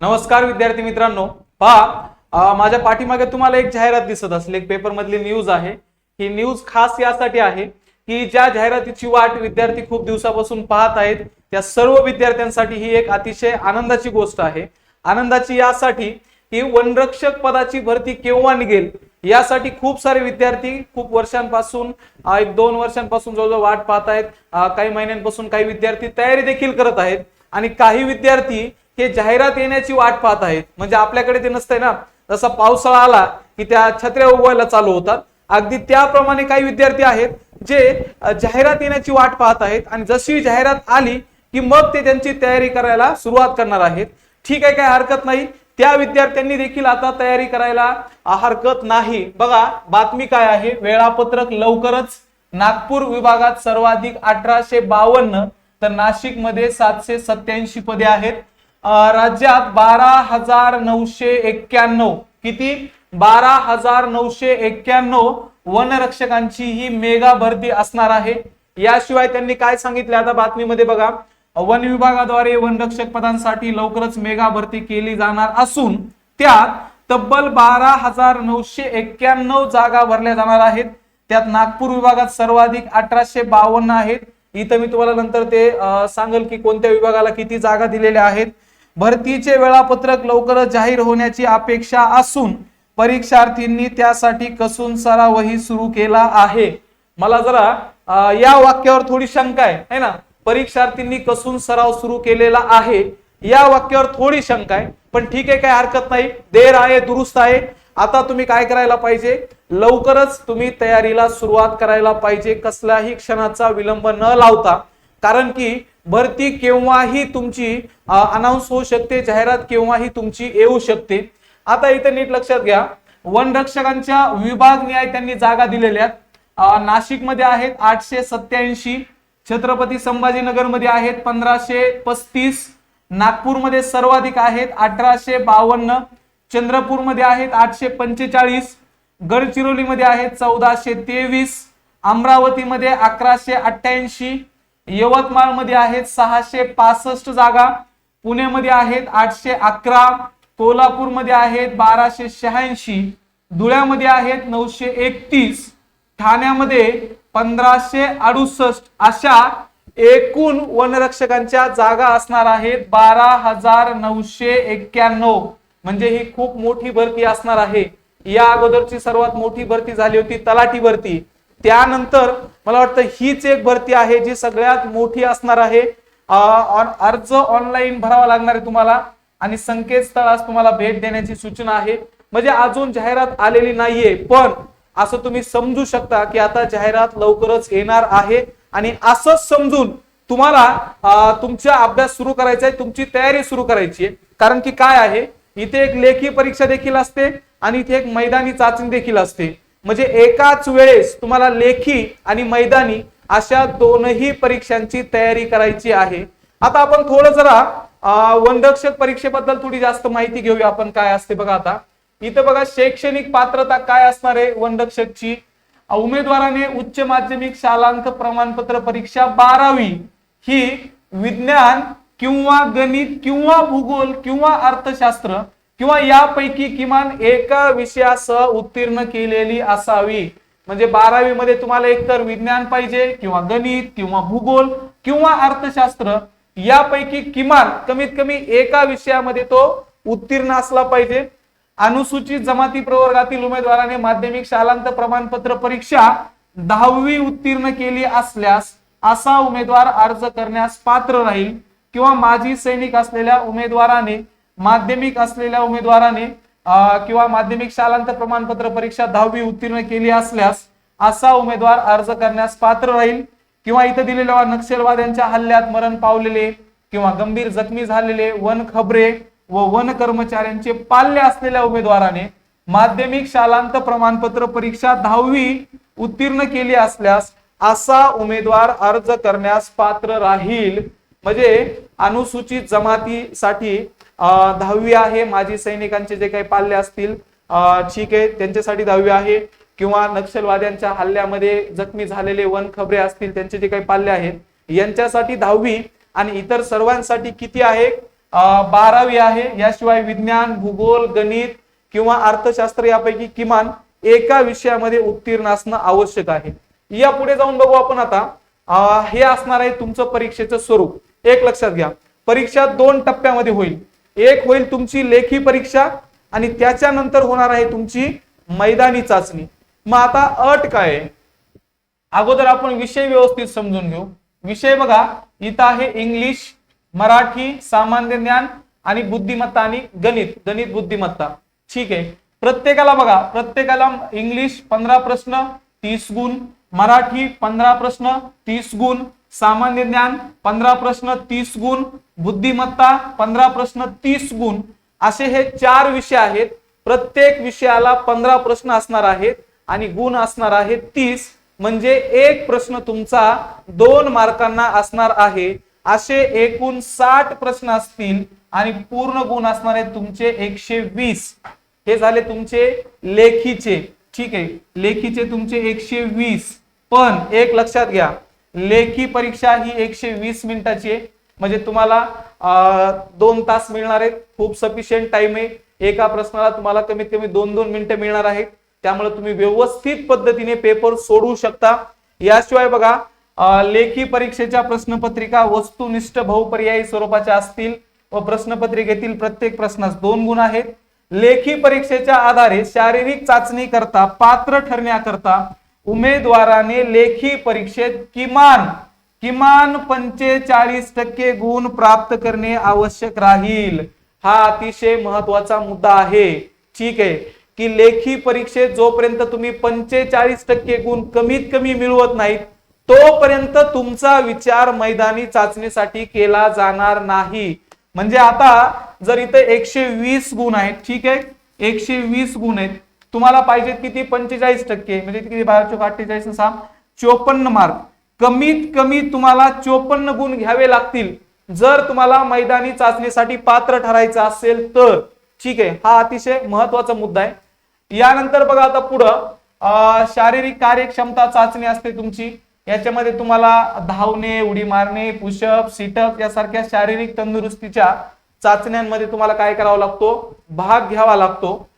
नमस्कार विद्यार्थी मित्रांनो. पहा माझ्या पाठीमागे तुम्हाला एक जाहिरात दिसत असेल. एक पेपर मधली न्यूज आहे. ही न्यूज खास यासाठी आहे की ज्या जाहिरातीची वाट विद्यार्थी खूप दिवसापासून पाहत आहेत त्या सर्व विद्यार्थ्यांसाठी ही एक अतिशय आनंदाची गोष्ट आहे. आनंदाची यासाठी की वनरक्षक पदाची भरती केव्हा निघेल यासाठी खूप सारे विद्यार्थी खूप वर्षांपासून एक दोन वर्षांपासून जवळजवळ वाट पाहत आहेत. काही महिन्यांपासून काही विद्यार्थी तयारी देखील करत आहेत. आणि काही विद्यार्थी हे जाहिरात येण्याची वाट पाहत आहेत. म्हणजे आपल्याकडे ते नसतंय ना. जसा पावसाळा आला की त्या छत्र्या उगवायला चालू होतात. अगदी त्याप्रमाणे काही विद्यार्थी आहेत जे जाहिरात येण्याची वाट पाहत आहेत. आणि जशी जाहिरात आली की मग ते त्यांची तयारी करायला सुरुवात करणार आहेत. ठीक आहे काय हरकत नाही. त्या विद्यार्थ्यांनी देखील आता तयारी करायला हरकत नाही. बघा बातमी काय आहे? वेळापत्रक लवकरच नागपूर विभागात सर्वाधिक अठराशे बावन्न तर नाशिकमध्ये सातशे सत्याऐंशी पदे आहेत. राज्यात बारा हजार नऊशे एक्क्याण्णव किती? बारा हजार नऊशे एक्क्याण्णव वनरक्षकांची ही मेगा भरती असणार आहे. याशिवाय त्यांनी काय सांगितले? आता बातमीमध्ये बघा. वन विभागाद्वारे वनरक्षक पदांसाठी लवकरच मेगा भरती केली जाणार असून त्यात तब्बल बारा हजार नऊशे एक्क्याण्णव जागा भरल्या जाणार आहेत. त्यात नागपूर विभागात सर्वाधिक अठराशे बावन्न आहेत. इथं मी तुम्हाला नंतर ते सांगेल की कोणत्या विभागाला किती जागा दिलेल्या आहेत. भरतीचे वेळापत्रक लवकरच जाहीर होण्याची अपेक्षा असून परीक्षार्थींनी त्यासाठी कसून सरावही सुरू केला आहे. मला जरा या वाक्यावर थोडी शंका आहे है ना? परीक्षार्थींनी कसून सराव सुरू केलेला आहे. या वाक्यावर थोडी शंका आहे पण ठीक आहे काय हरकत नाही. देर आहे दुरुस्त आहे. आता तुम्ही काय करायला पाहिजे? लवकरच तुम्ही तयारीला सुरुवात करायला पाहिजे. कसल्याही क्षणाचा विलंब न लावता कारण की भरती केव्हाही तुमची अनाऊन्स होऊ शकते जाहिरात केव्हाही तुमची येऊ शकते. आता इथे नीट लक्षात घ्या. वनरक्षकांच्या विभाग न्याय त्यांनी जागा दिलेल्या आहेत. नाशिकमध्ये आहेत आठशे सत्याऐंशी छत्रपती संभाजीनगरमध्ये आहेत पंधराशे पस्तीस. नागपूरमध्ये सर्वाधिक आहेत अठराशे बावन्न. चंद्रपूरमध्ये आहेत आठशे पंचेचाळीस. गडचिरोलीमध्ये आहेत चौदाशे तेवीस. अमरावतीमध्ये अकराशे अठ्ठ्याऐंशी. यवतमाळमध्ये आहेत सहाशे पासष्ट जागा पुण्यामध्ये आहेत आठशे अकरा कोल्हापूरमध्ये आहेत बाराशे शहाऐंशी धुळ्यामध्ये आहेत नऊशे एकतीस ठाण्यामध्ये पंधराशे अडुसष्ट अशा एकूण वनरक्षकांच्या जागा असणार आहेत बारा हजार नऊशे एक्क्याण्णव. म्हणजे ही खूप मोठी भरती असणार आहे. या अगोदरची सर्वात मोठी भरती झाली होती तलाठी भरती. त्यानंतर मला वाटतं हीच एक भरती आहे जी सगळ्यात मोठी असणार आहे. अर्ज ऑनलाईन भरावा लागणार आहे तुम्हाला आणि संकेतस्थळास तुम्हाला भेट देण्याची सूचना आहे. म्हणजे अजून जाहिरात आलेली नाहीये पण असं तुम्ही समजू शकता की आता जाहिरात लवकरच येणार आहे आणि असंच समजून तुम्हाला तुमचा अभ्यास सुरू करायचा आहे तुमची तयारी सुरू करायची आहे. कारण की काय आहे इथे एक लेखी परीक्षा देखील असते आणि इथे एक मैदानी चाचणी देखील असते. म्हणजे एकाच वेळेस तुम्हाला लेखी आणि मैदानी अशा दोनही परीक्षांची तयारी करायची आहे. आता आपण थोडं जरा अं, वनरक्षक परीक्षेबद्दल थोडी जास्त माहिती घेऊया आपण काय असते बघा आता. इथं बघा शैक्षणिक पात्रता काय असणार आहे वनरक्षकची? उमेदवाराने उच्च माध्यमिक शालांक प्रमाणपत्र परीक्षा बारावी ही विज्ञान किंवा गणित किंवा भूगोल किंवा अर्थशास्त्र किंवा यापैकी किमान एका विषयासह उत्तीर्ण केलेली असावी. म्हणजे बारावी मध्ये तुम्हाला एकतर विज्ञान पाहिजे किंवा गणित किंवा भूगोल किंवा अर्थशास्त्र यापैकी किमान कमीत कमी एका विषयामध्ये तो उत्तीर्ण असला पाहिजे. अनुसूचित जमाती प्रवर्गातील उमेदवाराने माध्यमिक शालांत प्रमाणपत्र परीक्षा दहावी उत्तीर्ण केली असल्यास असा उमेदवार अर्ज करण्यास पात्र राहील किंवा माजी सैनिक असलेल्या उमेदवाराने माध्यमिक असलेल्या उमेदवाराने किंवा माध्यमिक शालांत प्रमाणपत्र परीक्षा दहावी उत्तीर्ण केली असल्यास असा उमेदवार अर्ज करण्यास पात्र राहील किंवा इथं दिलेल्या नक्षलवाद्यांच्या हल्ल्यात मरण पावलेले किंवा गंभीर जखमी झालेले वन खबरे व वन कर्मचाऱ्यांचे पाल्य असलेल्या उमेदवाराने माध्यमिक शालांत प्रमाणपत्र परीक्षा दहावी उत्तीर्ण केली असल्यास असा उमेदवार अर्ज करण्यास पात्र राहील. म्हणजे अनुसूचित जमातीसाठी दहावी आहे. माजी सैनिकांचे जे काही पाल्य असतील ठीक आहे. त्यांच्यासाठी दहावी आहे. किंवा नक्षलवाद्यांच्या हल्ल्यामध्ये जखमी झालेले वन खबरे असतील त्यांचे जे काही पाल्य आहेत यांच्यासाठी दहावी आणि इतर सर्वांसाठी किती आहे? बारावी आहे. याशिवाय विज्ञान भूगोल गणित किंवा अर्थशास्त्र यापैकी किमान एका विषयामध्ये उत्तीर्ण असणं आवश्यक आहे. या पुढे जाऊन बघू आपण आता. हे असणार आहे तुमचं परीक्षेचं स्वरूप. एक लक्षात घ्या. परीक्षा दोन टप्प्यामध्ये होईल. एक होईल तुमची लेखी परीक्षा आणि त्याच्यानंतर होणार आहे तुमची मैदानी चाचणी. मग आता अट काय? आहे अगोदर आपण विषय व्यवस्थित समजून घेऊ. विषय बघा इथं आहे इंग्लिश मराठी सामान्य ज्ञान आणि बुद्धिमत्ता आणि गणित गणित बुद्धिमत्ता. ठीक आहे. प्रत्येकाला बघा प्रत्येकाला इंग्लिश पंधरा प्रश्न तीस गुण मराठी पंधरा प्रश्न तीस गुण सामान्य ज्ञान पंधरा प्रश्न तीस गुण बुद्धिमत्ता पंधरा प्रश्न तीस गुण असे हे चार विषय आहेत. प्रत्येक विषयाला पंधरा प्रश्न असणार आहेत आणि गुण असणार आहेत तीस. म्हणजे एक प्रश्न तुमचा दोन मार्कांना असणार आहे. असे एकूण साठ प्रश्न असतील आणि पूर्ण गुण असणार आहेत तुमचे एकशे वीस. हे झाले तुमचे लेखीचे. ठीक आहे. लेखीचे तुमचे एकशे वीस. पण एक लक्षात घ्या. लेखी परीक्षा ही एकशे वीस मिनिटाची आहे. म्हणजे तुम्हाला दोन तास मिळणार आहेत. खूप सफिशियंट टाइम आहे. एका प्रश्नाला तुम्हाला कमीत कमी दोन दोन मिनिटं मिळणार आहेत. त्यामुळे तुम्ही व्यवस्थित पद्धतीने पेपर सोडवू शकता. याशिवाय बघा लेखी परीक्षेच्या प्रश्नपत्रिका वस्तुनिष्ठ बहुपर्यायी स्वरूपाच्या असतील व प्रश्नपत्रिकेतील प्रत्येक प्रश्नास दोन गुण आहेत. लेखी परीक्षेच्या आधारे शारीरिक चाचणी करता पात्र ठरण्याकरता उमेदवाराने लेखी परीक्षेत किमान किमान पंचेचाळीस टक्के गुण प्राप्त करणे आवश्यक राहील. हा अतिशय महत्त्वाचा मुद्दा आहे. ठीक आहे. की लेखी परीक्षेत जोपर्यंत तुम्ही पंचेचाळीस टक्के गुण कमीत कमी मिळवत नाहीत तोपर्यंत तुमचा विचार मैदानी चाचणीसाठी केला जाणार नाही. म्हणजे आता जर इथे एकशे वीस गुण आहेत ठीक आहे? एकशे वीस गुण आहेत. तुम्हाला पाहिजेत किती? पंचेचाळीस टक्के. म्हणजे किती? बाराशे अठ्ठेचाळीस चोपन्न मार्क. कमीत कमी तुम्हाला चोपन्न गुण घ्यावे लागतील. जर तुम्हाला मैदानी चाचणीसाठी पात्र ठरायचं असेल तर ठीक आहे हा अतिशय महत्त्वाचा मुद्दा आहे. यानंतर बघा आता पुढं शारीरिक कार्यक्षमता चाचणी असते तुमची. याच्यामध्ये तुम्हाला धावणे उडी मारणे पुशअप सिटअप यासारख्या शारीरिक तंदुरुस्तीच्या चाचण्यांमध्ये तुम्हाला काय करावा लागतो? भाग घ्यावा लागतो.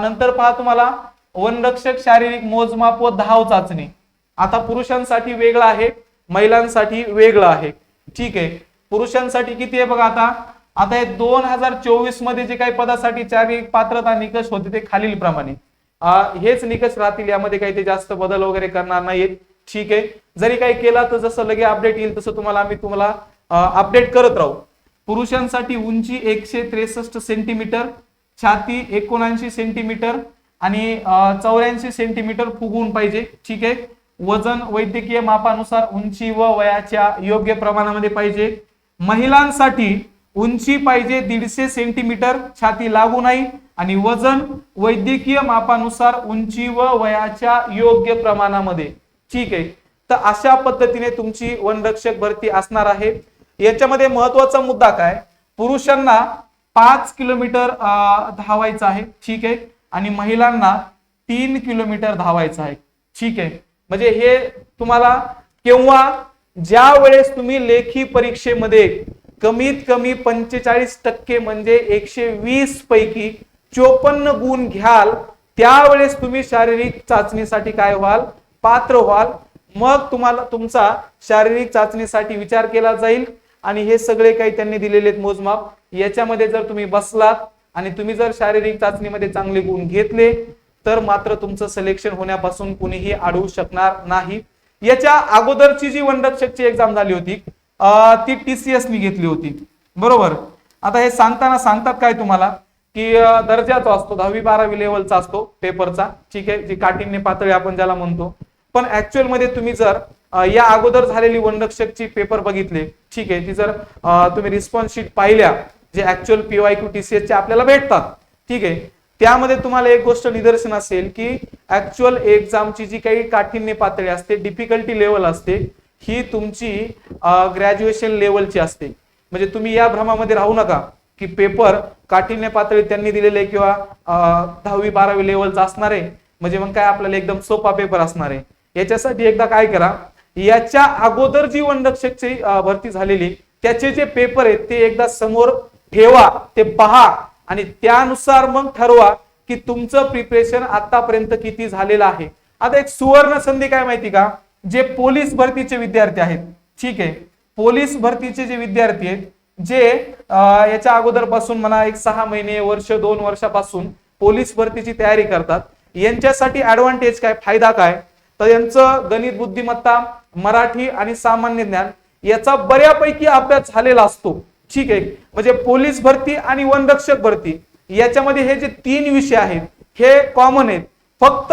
नंतर पहा तुम्हाला वनरक्षक शारीरिक मोजमाप व धाव चाचणी. आता पुरुषांसाठी वेगळं आहे महिलांसाठी वेगळं आहे. ठीक आहे. पुरुषांसाठी किती आहे बघा आता? आता हे दोन हजार चोवीसमध्ये जे काही पदासाठी शारीरिक पात्रता निकष होते ते खालील प्रमाणे. हेच निकष राहतील यामध्ये काही ते जास्त बदल वगैरे करणार नाहीत. ठीक आहे. जरी काही केला तर जसं लगे अपडेट येईल तसं तुम्हाला आम्ही तुम्हाला अपडेट करत राहू. पुरुषांसाठी उंची एकशे त्रेसष्ट सेंटीमीटर छाती एकोणऐंशी सेंटीमीटर आणि चौऱ्याऐंशी सेंटीमीटर फुगवून पाहिजे. ठीक आहे. वजन वैद्यकीय मापानुसार उंची व वयाच्या योग्य प्रमाणामध्ये पाहिजे. महिलांसाठी उंची पाहिजे दीडशे सेंटीमीटर छाती लागू नाही आणि वजन वैद्यकीय मापानुसार उंची व वयाच्या योग्य प्रमाणामध्ये. ठीक आहे. तर अशा पद्धतीने तुमची वनरक्षक भरती असणार आहे. याच्यामध्ये महत्त्वाचा मुद्दा काय? पुरुषांना पाच किलोमीटर अं, धावायचं आहे. ठीक आहे. आणि महिलांना तीन किलोमीटर धावायचं आहे. ठीक आहे. म्हणजे हे तुम्हाला केव्हा ज्या वेळेस तुम्ही लेखी परीक्षेमध्ये कमीत कमी पंचेचाळीस टक्के म्हणजे एकशे वीस पैकी चोपन्न गुण घ्याल त्यावेळेस तुम्ही शारीरिक चाचणीसाठी काय व्हाल? पात्र व्हाल. मग तुम्हाला तुमचा शारीरिक चाचणीसाठी विचार केला जाईल आणि हे सगळे काही त्यांनी दिलेले आहेत मोजमाप. याच्यामध्ये जर तुम्ही बसलात आणि तुम्ही जर शारीरिक चाचणीमध्ये चांगले गुण घेतले तर मात्र तुमचं सिलेक्शन होण्यापासून कुणीही अडवू शकणार नाही. याच्या अगोदरची जी वनरक्षकची एक्झाम झाली होती ती टीसीएस नी घेतली होती. बरोबर? आता हे सांगताना सांगतात काय तुम्हाला? की दर्जाचा असतो दहावी बारावी लेवलचा असतो पेपरचा ठीक आहे? जी काठिण्य पातळी आपण ज्याला म्हणतो. पण ऍक्च्युअलमध्ये तुम्ही जर या अगोदर झालेली वनरक्षकची पेपर बघितले ठीक आहे? ती जर तुम्ही रिस्पॉन्स शीट पाहिल्या जे ऍक्च्युअल पीवाय क्यू टीसीएस चे आपल्याला भेटतात. ठीक आहे? त्यामध्ये तुम्हाला एक गोष्ट निदर्शन असेल की ऍक्च्युअल एक्झामची जी काही काठिण्य पातळी असते डिफिकल्टी लेवल असते ही तुमची ग्रॅज्युएशन लेवलची असते. म्हणजे तुम्ही या भ्रमामध्ये राहू नका की पेपर काठिण्य पातळी त्यांनी दिलेले किंवा दहावी बारावी लेवलचा असणार आहे म्हणजे मग काय आपल्याला एकदम सोपा पेपर असणार. आहे याच्यासाठी एकदा काय करा याच्या अगोदर जी वनरक्षकची भरती झालेली त्याचे जे पेपर आहेत ते एकदा समोर ठेवा ते पहा. आणि त्यानुसार मग ठरवा की तुमचं प्रिपरेशन आतापर्यंत किती झालेलं आहे. आता एक सुवर्ण संधी काय माहिती का? जे पोलीस भरतीचे विद्यार्थी आहेत. ठीक आहे. पोलीस भरतीचे जे विद्यार्थी आहेत जे याच्या अगोदरपासून म्हणा एक सहा महिने वर्ष दोन वर्षापासून पोलीस भरतीची तयारी करतात. यांच्यासाठी ऍडव्हान्टेज काय? फायदा काय? तर यांचं गणित बुद्धिमत्ता मराठी आणि सामान्य ज्ञान याचा बऱ्यापैकी अभ्यास झालेला असतो. ठीक आहे. म्हणजे पोलीस भरती आणि वनरक्षक भरती याच्यामध्ये हे जे तीन विषय आहेत हे कॉमन आहेत. फक्त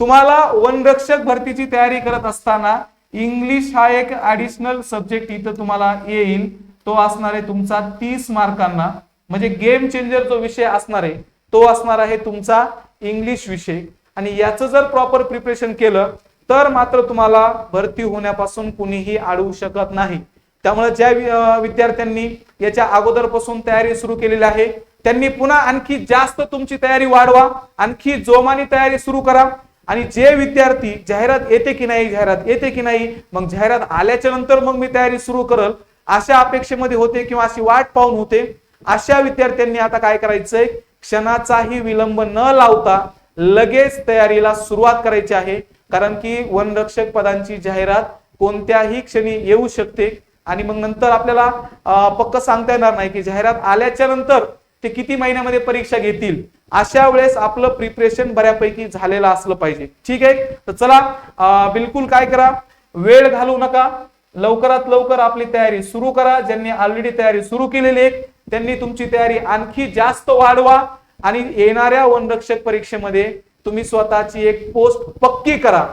तुम्हाला वनरक्षक भरतीची तयारी करत असताना इंग्लिश हा एक ऍडिशनल सब्जेक्ट इथं तुम्हाला येईल. तो असणार आहे तुमचा तीस मार्कांना. म्हणजे गेम चेंजर जो विषय असणार आहे तो असणार आहे तुमचा इंग्लिश विषय. आणि याचं जर प्रॉपर प्रिपरेशन केलं तर मात्र तुम्हाला भरती होण्यापासून कुणीही अडवू शकत नाही. त्यामुळे ज्या विद्यार्थ्यांनी याच्या अगोदरपासून तयारी सुरू केलेली आहे त्यांनी पुन्हा आणखी जास्त तुमची तयारी वाढवा आणखी जोमाने तयारी सुरू करा. आणि जे विद्यार्थी जाहिरात येते की नाही जाहिरात येते की नाही मग जाहिरात आल्याच्यानंतर मग मी तयारी सुरू करल अशा अपेक्षेमध्ये होते किंवा अशी वाट पाहून होते. अशा विद्यार्थ्यांनी आता काय करायचंय? क्षणाचाही विलंब न लावता लगेच तयारीला सुरुवात करायची आहे. कारण की वनरक्षक पदांची जाहिरात कोणत्याही क्षणी येऊ शकते. आणि मग नंतर आपल्याला पक्क सांगता येणार नाही की जाहिरात आल्याच्यानंतर ते किती महिन्यामध्ये परीक्षा घेतील. अशा वेळेस आपलं प्रिपरेशन बऱ्यापैकी झालेलं असलं पाहिजे. ठीक आहे? तर चला बिलकुल काय करा? वेळ घालवू नका. लवकरात लवकर आपली तयारी सुरू करा. ज्यांनी ऑलरेडी तयारी सुरू केलेली आहे त्यांनी तुमची तयारी आणखी जास्त वाढवा. आणि येणाऱ्या वनरक्षक परीक्षेमध्ये तुम्ही स्वतःची एक पोस्ट पक्की करा.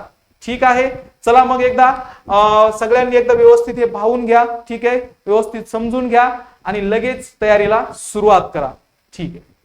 ठीक आहे? चला मग एकदा सगळ्यांनी एकदा व्यवस्थित हे पाहून घ्या. ठीक आहे? व्यवस्थित समजून घ्या आणि लगेच तयारीला सुरुवात करा. ठीक आहे.